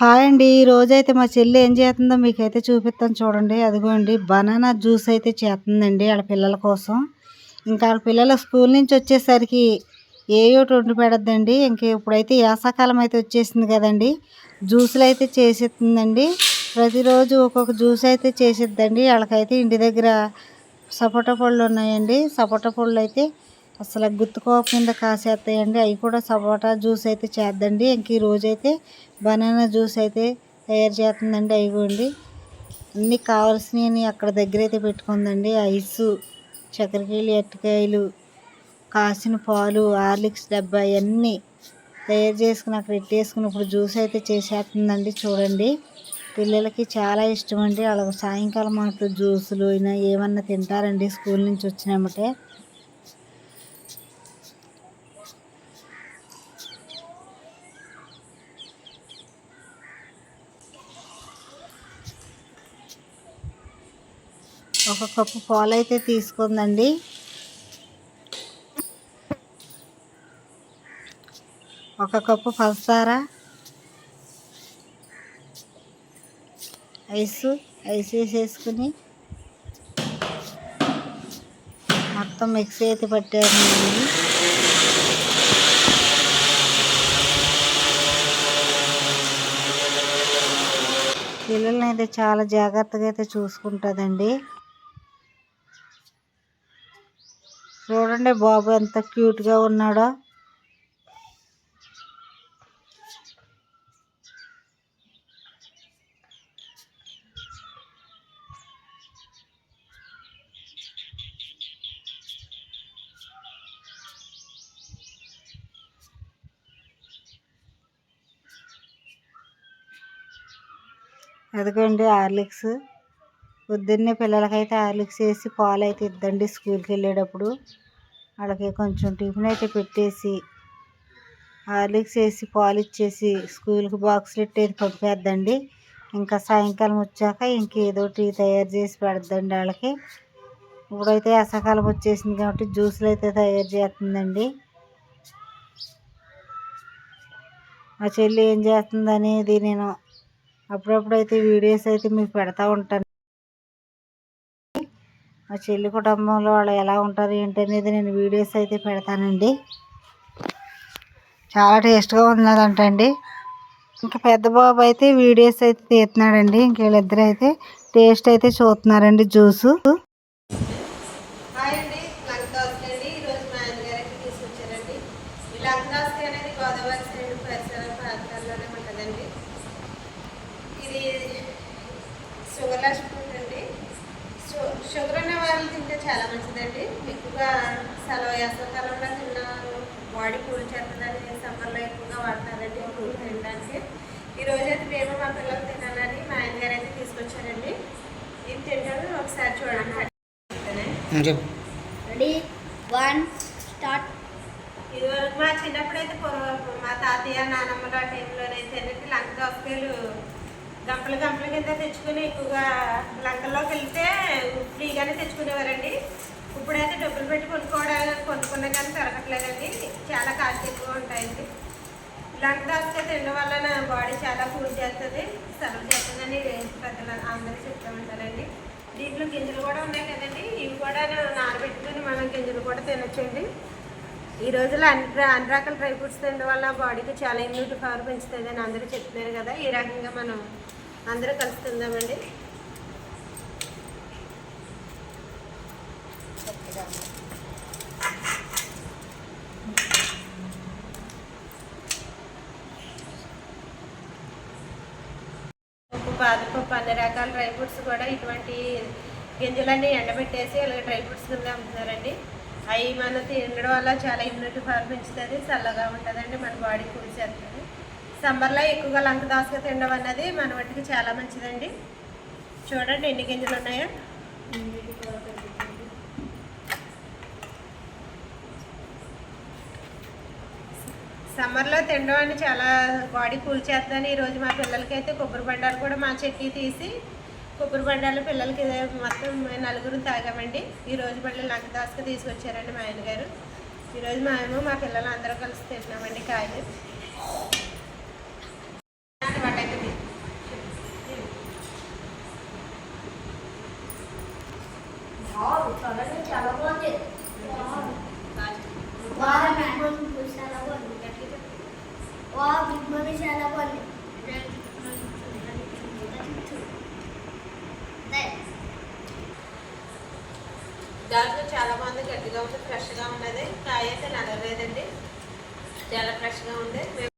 Hi అండి. ఈ రోజైతే మా చెల్లి ఏం చేస్తుందో మీకైతే చూపిస్తాను చూడండి. అదిగోండి. బనానా జ్యూస్ అయితే చేస్తుందండి వాళ్ళ పిల్లల కోసం. ఇంకా వాళ్ళ పిల్లల స్కూల్ నుంచి వచ్చేసరికి ఏ ఒకటి వండి పెడద్దండి. ఇంక ఇప్పుడైతే వేసాకాలం అయితే వచ్చేసింది కదండి. జ్యూసులు అయితే చేసేస్తుందండి. ప్రతిరోజు ఒక్కొక్క జ్యూస్ అయితే చేసిద్దండి. వాళ్ళకైతే ఇంటి దగ్గర సపోటా పళ్ళు ఉన్నాయండి. సపోటా పళ్ళు అయితే అసలు గుర్తుకోకుండా కాసేస్తాయండి అవి కూడా సపోటా జ్యూస్ అయితే చేద్దండి. ఇంక ఈ రోజైతే బనానా జ్యూస్ అయితే తయారు చేస్తుందండి. అయిపోండి అన్నీ కావాల్సినవి అక్కడ దగ్గర అయితే పెట్టుకుందండి. ఐసు చక్కెరకాయలు అరటికాయలు కాసిన పాలు హార్లిక్స్ డబ్బా ఇవన్నీ తయారు చేసుకుని అక్కడ పెట్టేసుకుని ఇప్పుడు జ్యూస్ అయితే చేసేస్తుందండి. చూడండి. పిల్లలకి చాలా ఇష్టం అండి వాళ్ళకి సాయంకాలం మాకు జ్యూసులు అయినా ఏమన్నా తింటారండి. స్కూల్ నుంచి వచ్చినామంటే ఒక కప్పు పాలు అయితే తీసుకుందండి. ఒక కప్పు పంచదార ఐస్ ఐస్ వేసేసుకుని మొత్తం మిక్సీ అయితే పట్టారండి పిల్లల్ని అయితే చాలా జాగ్రత్తగా అయితే చూసుకుంటుందండి. చూడండి బాబు ఎంత క్యూట్గా ఉన్నాడో. అదిగోండి హార్లిక్స్. పొద్దున్నే పిల్లలకైతే హార్లిక్స్ వేసి పాలు అయితే ఇద్దండి స్కూల్కి వెళ్ళేటప్పుడు. వాళ్ళకి కొంచెం టిఫిన్ అయితే పెట్టేసి హార్లిక్స్ వేసి పాలు ఇచ్చేసి స్కూల్కి బాక్స్లు ఇట్టేది పంపేద్దండి. ఇంకా సాయంకాలం వచ్చాక ఇంకేదోటి తయారు చేసి పెడద్దండి వాళ్ళకి. ఇప్పుడైతే అసకాలం వచ్చేసింది కాబట్టి జ్యూసులు అయితే తయారు చేస్తుందండి. మా చెల్లి ఏం చేస్తుంది అనేది నేను అయితే వీడియోస్ అయితే మీకు పెడతా ఉంటాను. మా చెల్లి కుటుంబంలో వాళ్ళు ఎలా ఉంటారు ఏంటి అనేది నేను వీడియోస్ అయితే పెడతానండి. చాలా టేస్ట్గా ఉన్నదంటండి ఇంకా పెద్ద బాబు అయితే వీడియోస్ అయితే తీస్తున్నాడండి. ఇంక వీళ్ళిద్దరు అయితే టేస్ట్ అయితే చూస్తున్నారండి జ్యూసు. అనేది గోదావరి సైడ్ పరిసర ప్రాంతాల్లోనే చాలా మంచిదండి. ఎక్కువగా సెలవు వేసవకాలంలో తిన్నారు బాడీ కూల్ చేస్తుందని సమ్మర్లో ఎక్కువగా వాడతారండి కూల్ తినడానికి. ఈ రోజు అయితే మేము మా పిల్లలు తినాలని మా ఆయనగారు అయితే తీసుకొచ్చారండి. ఇది తింటాను ఒకసారి చూడండి. రెడీ? One start. ఇదివరకు మా చిన్నప్పుడైతే మా తాతయ్య నానమ్మల ఆ టైంలోనైతే ఏంటంటే లంక దోసకాయలు. గంపలు గంపల కింద తెచ్చుకుని ఎక్కువగా లంకల్లోకి వెళ్తే ఫ్రీగానే తెచ్చుకునేవారండి. ఇప్పుడైతే డబ్బులు పెట్టి కొనుక్కోవడానికి కొనుక్కున్నా కానీ తిరగట్లేదండి చాలా కాస్ట్ ఎక్కువ ఉంటాయండి. ఇలాంటి దాస్తే తినడం వలన బాడీ చాలా కూల్ చేస్తుంది సర్వ్ చేస్తుందని పెద్దలు అందరూ చెప్తూ ఉంటారండి. దీంట్లో గింజలు కూడా ఉన్నాయి కదండి. ఇవి కూడా నానబెట్టుకుని మనం గింజలు కూడా తినొచ్చండి. ఈ రోజుల్లో అన్ని అన్ని రకాల డ్రై ఫ్రూట్స్ తినడం వల్ల బాడీకి చాలా ఇమ్యూనిటీ పవర్ పెంచుతుంది అని అందరూ చెప్తున్నారు కదా. ఈ రకంగా మనం అందరూ కలుస్తుందామండి తిందామండి ఉప్పు బాదపప్పు అన్ని రకాల డ్రై ఫ్రూట్స్ కూడా ఇటువంటి గింజలన్నీ ఎండబెట్టేసి అలాగే డ్రై ఫ్రూట్స్ కింద అమ్ముతున్నారండి. అవి మనం తినడం వల్ల చాలా ఇమ్యూనిటీ పవర్ పెంచుతుంది చల్లగా ఉంటుందండి మన బాడీ కూల్ చేస్తుంది. సమ్మర్లో ఎక్కువగా లంక దోసగా తినడం అన్నది మన వంటికి చాలా మంచిదండి. చూడండి ఎన్ని గింజలు ఉన్నాయో. సమ్మర్లో తినడం అని చాలా బాడీ కూల్ చేస్తుందని ఈరోజు మా పిల్లలకి అయితే కొబ్బరి బండాలు కూడా మా చెట్టు తీసి కొబ్బరి బండాలు పిల్లలకి మొత్తం నలుగురు తాగామండి. ఈరోజు మళ్ళీ లంక దాసుకు తీసుకొచ్చారండి మా ఆయన గారు. ఈరోజు మేము మా పిల్లలు అందరూ కలిసి తింటున్నామండి కాయలు వాటైతే వావ్ చూడండి చాలా బాగుంది వావ్ బిగ్ మమ్మీ చాలా బాగుంది వావ్ బిగ్ మమ్మీ చాలా బాగుంది దాంట్లో చాలా బాగుంది గట్టిగా ఉంది ఫ్రెష్గా ఉన్నది కాయ అయితే నడలేదండి చాలా ఫ్రెష్గా ఉంది